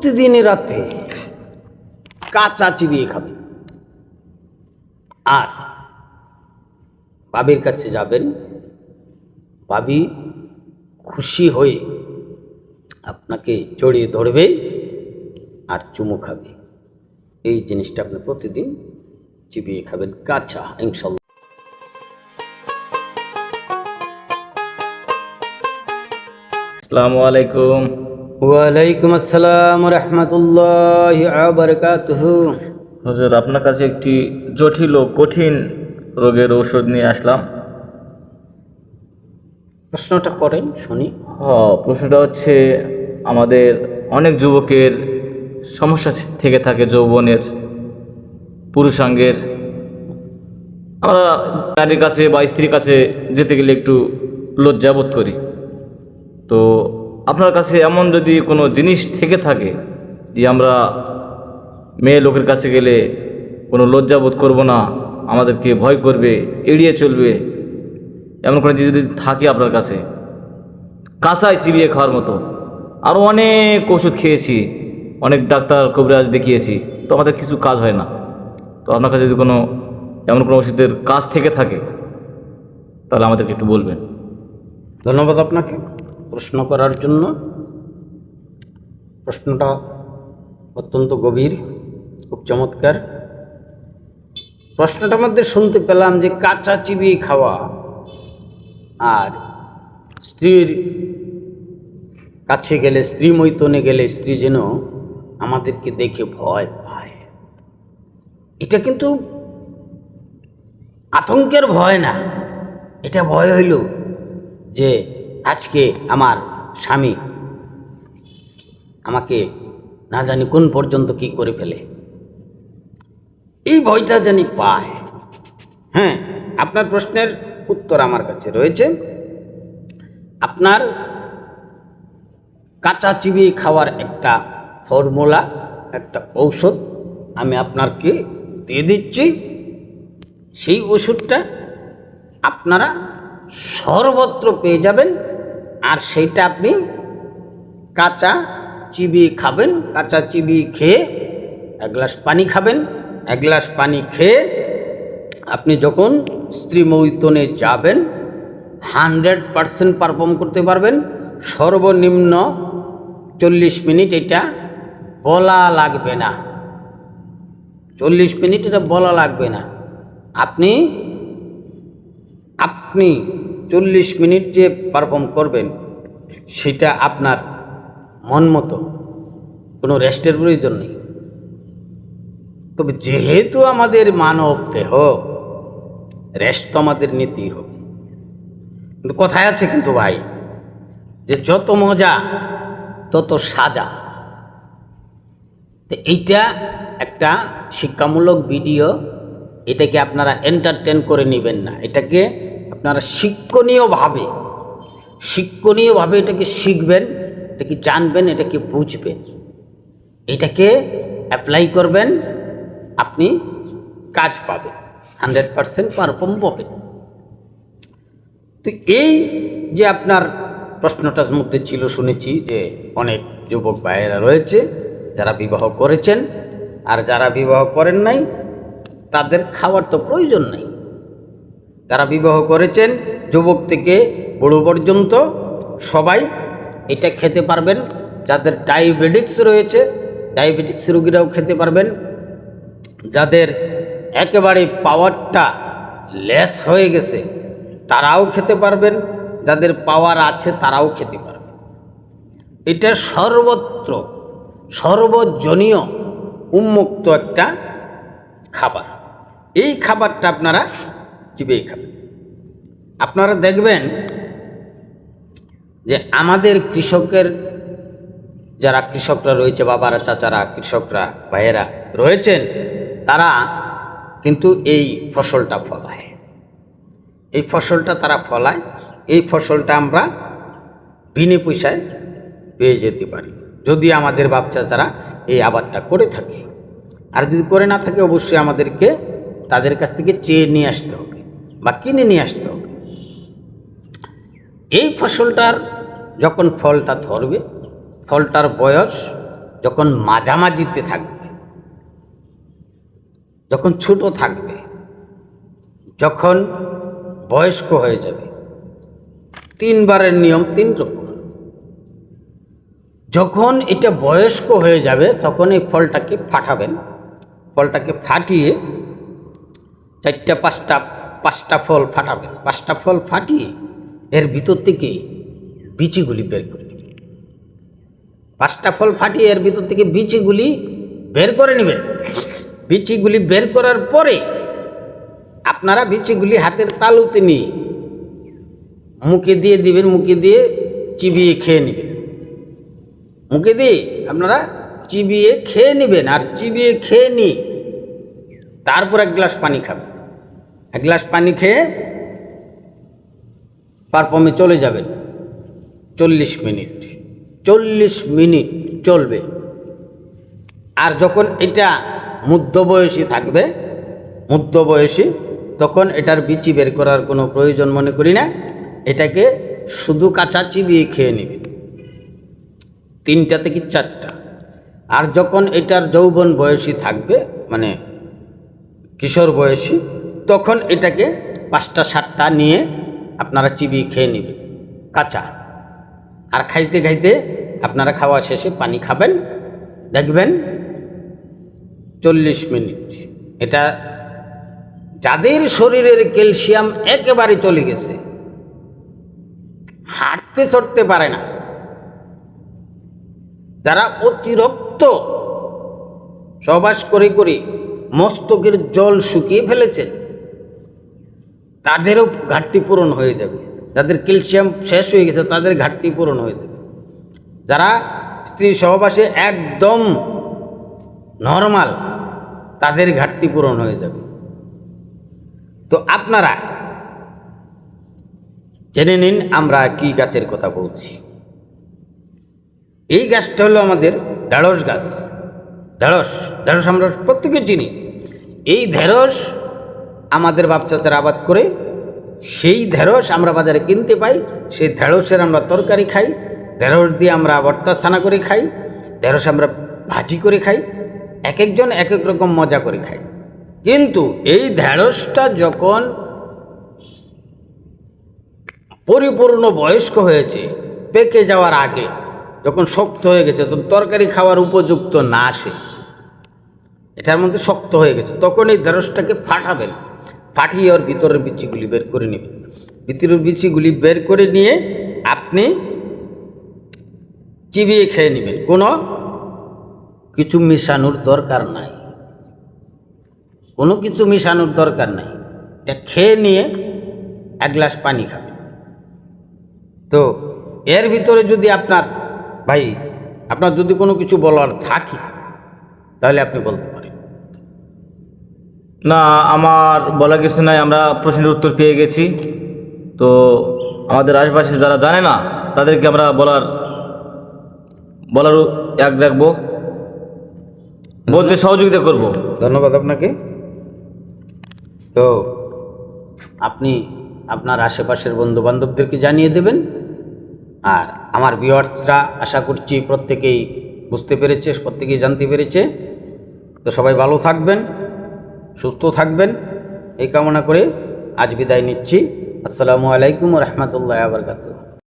প্রতিদিন রাতে কাঁচা চিবিয়ে খাবেন আর বাবির কাছে যাবেন, বাবি খুশি হয়ে আপনাকে জড়িয়ে ধরবে আর চুমু খাবে। এই জিনিসটা আপনি প্রতিদিন চিবিয়ে খাবেন কাঁচা, ইনশাল্লাহ। আসসালামু আলাইকুম। ওয়ালাইকুম আসসালাম রহমতুল্লাহ আবরকাতহ হুজুর আপনার কাছে একটি জটিল ও কঠিন রোগের ঔষধ নিয়ে আসলাম। প্রশ্নটা করেন শুনি। হ প্রশ্নটা হচ্ছে আমাদের অনেক যুবকের সমস্যা থেকে থাকে যৌবনের পুরুষাঙ্গের। আমরা নারীর কাছে বা স্ত্রীর কাছে যেতে গেলে একটু লজ্জাবোধ করি। তো আপনার কাছে এমন যদি কোনো জিনিস থেকে থাকে যে আমরা মেয়ে লোকের কাছে গেলে কোনো লজ্জাবোধ করব না, আমাদেরকে ভয় করবে, এড়িয়ে চলবে, এমন কোনো যদি থাকে আপনার কাছে? কাঁচায় চিবিয়ে খাওয়ার মতো। আরও অনেক ওষুধ খেয়েছি, অনেক ডাক্তার কবিরাজ দেখিয়েছি, তো আমাদের কিছু কাজ হয় না। তো আপনার কাছে যদি কোনো, এমন কোনো ওষুধের কাজ থেকে থাকে, তাহলে আমাদেরকে একটু বলবেন। ধন্যবাদ আপনাকে। প্রশ্ন করার জন্য প্রশ্নটা অত্যন্ত গভীর, খুব চমৎকার। প্রশ্নটার মধ্যে শুনতে পেলাম যে কাঁচা চিবিয়ে খাওয়া আর স্ত্রীর কাছে গেলে, স্ত্রী মৈতনে গেলে স্ত্রী যেন আমাদেরকে দেখে ভয় পায়। এটা কিন্তু আতঙ্কের ভয় না, এটা ভয় হইল যে আজকে আমার স্বামী আমাকে না জানি কোন পর্যন্ত কি করে ফেলে। এই ভয়টা জানি পায়। হ্যাঁ আপনার প্রশ্নের উত্তর আমার কাছে রয়েছে। আপনার কাঁচা চিবিয়ে খাওয়ার একটা ফর্মুলা, একটা ঔষধ আমি আপনাকে দিয়ে দিচ্ছি। সেই ওষুধটা আপনারা সর্বত্র পেয়ে যাবেন। আর সেইটা আপনি কাঁচা চিবিয়ে খাবেন, কাঁচা চিবিয়ে খেয়ে এক গ্লাস পানি খাবেন। এক গ্লাস পানি খেয়ে আপনি যখন স্ত্রী মৈতনে যাবেন, হান্ড্রেড পারসেন্ট পারফর্ম করতে পারবেন। সর্বনিম্ন চল্লিশ মিনিট এটা বলা লাগবে না। চল্লিশ মিনিট এটা বলা লাগবে না। আপনি আপনি চল্লিশ মিনিট যে পারফর্ম করবেন, সেটা আপনার মন মতো কোনো রেস্টের প্রয়োজন নেই। তবে যেহেতু আমাদের মানব দেহ রেস্ট তো আমাদের নিতেই হবে। কিন্তু কথায় আছে কিন্তু ভাই, যে যত মজা, তত সাজা। তো এইটা একটা শিক্ষামূলক ভিডিও, এটাকে আপনারা এন্টারটেন করে নেবেন না। এটাকে আপনারা শিক্ষণীয়ভাবে শিক্ষণীয়ভাবে এটাকে শিখবেন, এটাকে জানবেন, এটাকে বুঝবেন। এটাকে অ্যাপ্লাই করবেন, আপনি কাজ পাবেন হান্ড্রেড পারসেন্ট পারফর্ম পাবেন তো এই যে আপনার প্রশ্নটার মধ্যে ছিল, শুনেছি যে অনেক যুবক ভাইয়েরা রয়েছে, যারা বিবাহ করেছেন, আর যারা বিবাহ করেন নাই, তাদের খাওয়ার তো প্রয়োজন নেই। যারা বিবাহ করেছেন, যুবক থেকে বুড়ো পর্যন্ত সবাই এটা খেতে পারবেন। যাদের ডায়াবেটিক্স রয়েছে ডায়াবেটিক্স রোগীরাও খেতে পারবেন। যাদের একেবারে পাওয়ারটা লেস হয়ে গেছে, তারাও খেতে পারবেন। যাদের পাওয়ার আছে, তারাও খেতে পারবেন। এটা সর্বত্র, সর্বজনীয় উন্মুক্ত একটা খাবার। এই খাবারটা আপনারা চিবিয়ে খাবেন আপনারা দেখবেন যে আমাদের কৃষকের যারা কৃষকরা রয়েছে, বাবারা, চাচারা, কৃষকরা, ভাইয়েরা রয়েছেন, তারা কিন্তু এই ফসলটা ফলায়। এই ফসলটা তারা ফলায়, এই ফসলটা আমরা বিনে পয়সায় পেয়ে যেতে পারি। যদি আমাদের বাপ চাচারা এই আবাদটা করে থাকে। আর যদি করে না থাকে, অবশ্যই আমাদেরকে তাদের কাছ থেকে চেয়ে নিয়ে আসতে হবে। বা কিনে নিয়ে আসতে হবে। এই ফসলটার যখন ফলটা ধরবে, ফলটার বয়স যখন মাঝামাঝিতে থাকবে, যখন ছোট থাকবে, যখন বয়স্ক হয়ে যাবে, তিনবারের নিয়ম তিন রকম। যখন এটা বয়স্ক হয়ে যাবে, তখন এই ফলটাকে ফাটাবেন। ফলটাকে ফাটিয়ে চারটা, পাঁচটা পাঁচটা ফল ফাটাবেন পাঁচটা ফল ফাটিয়ে এর ভিতর থেকে বিচিগুলি বের করে নেবেন পাঁচটা ফল ফাটিয়ে এর ভিতর থেকে বিচিগুলি বের করে নেবেন বিচিগুলি বের করার পরে আপনারা বিচিগুলি হাতের তালুতে নিয়ে মুখে দিয়ে দিবেন, মুখে দিয়ে চিবিয়ে খেয়ে নেবেন। মুখে দিয়ে আপনারা চিবিয়ে খেয়ে নেবেন আর চিবিয়ে খেয়ে নিয়ে তারপর এক গ্লাস পানি খাবেন। এক গ্লাস পানি খেয়ে পারফর্মে চলে যাবেন। চল্লিশ মিনিট। চল্লিশ মিনিট চলবে। আর যখন এটা মধ্যবয়সী থাকবে, মধ্যবয়সী, তখন এটার বিচি বের করার কোনো প্রয়োজন মনে করি না। এটাকে শুধু কাঁচা চিবিয়ে খেয়ে নেবে তিনটা থেকে চারটা। আর যখন এটার যৌবন বয়সী থাকবে মানে কিশোর বয়সী তখন এটাকে পাঁচটা, সাতটা নিয়ে আপনারা চিবিয়ে খেয়ে নেবেন, কাঁচা। আর খাইতে খাইতে আপনারা খাওয়া শেষে পানি খাবেন। দেখবেন চল্লিশ মিনিট। এটা যাদের শরীরের ক্যালসিয়াম একেবারে চলে গেছে, হাঁটতে চড়তে পারে না। যারা অতিরিক্ত সবাস করে করে মস্তকের জল শুকিয়ে ফেলেছেন তাদেরও ঘাটতি পূরণ হয়ে যাবে। যাদের ক্যালসিয়াম শেষ হয়ে গেছে, তাদের ঘাটতি পূরণ হয়ে যাবে। যারা স্ত্রী সহবাসে একদম নর্মাল তাদের ঘাটতি পূরণ হয়ে যাবে। তো আপনারা জেনে নিন আমরা কি গাছের কথা বলছি। এই গাছটা হলো আমাদের ঢেঁড়স গাছ। ঢেঁড়স ঢেঁড়স আমরা প্রত্যেকে চিনি। এই ঢেঁড়স আমাদের বাপ চাচারা আবাদ করে সেই ঢেঁড়স আমরা বাজারে কিনতে পাই, সেই ঢেঁড়সের আমরা তরকারি খাই, ঢেঁড়স দিয়ে আমরা ভর্তা ছানা করে খাই, ঢেঁড়স আমরা ভাজি করে খাই এক একজন এক এক রকম মজা করে খাই। কিন্তু এই ঢেঁড়সটা যখন পরিপূর্ণ বয়স্ক হয়েছে, পেকে যাওয়ার আগে, যখন শক্ত হয়ে গেছে, তখন তরকারি খাওয়ার উপযুক্ত না আসে, এটার মধ্যে শক্ত হয়ে গেছে, তখন এই ঢেঁড়সটাকে ফাটাবেন। ফাটিয়ে ওর ভিতরের বিচিগুলি বের করে নেবেন। ভিতরের বিচিগুলি বের করে নিয়ে আপনি চিবিয়ে খেয়ে নেবেন। কোনো কিছু মিশানোর দরকার নাই। কোনো কিছু মিশানোর দরকার নাই। এটা খেয়ে নিয়ে এক গ্লাস পানি খাবেন। তো এর ভিতরে যদি আপনার, ভাই, আপনার যদি কোনো কিছু বলার থাকে, তাহলে আপনি বলতে না, আমার বলা কিছু নাই, আমরা প্রশ্নের উত্তর পেয়ে গেছি। তো আমাদের আশেপাশে যারা জানে না, তাদেরকে আমরা বলার বলার এক রাখব। বলতে সহযোগিতা করব। ধন্যবাদ আপনাকে। তো আপনি আপনার আশেপাশের বন্ধু বান্ধবদেরকে জানিয়ে দেবেন। আর আমার ভিউয়ার্সরা আশা করছি প্রত্যেকেই বুঝতে পেরেছে, প্রত্যেকেই জানতে পেরেছে। তো সবাই ভালো থাকবেন। সুস্থ থাকবেন। এই কামনা করে আজ বিদায় নিচ্ছি। আসসালামু আলাইকুম রহমতুল্লাহ আবরকাত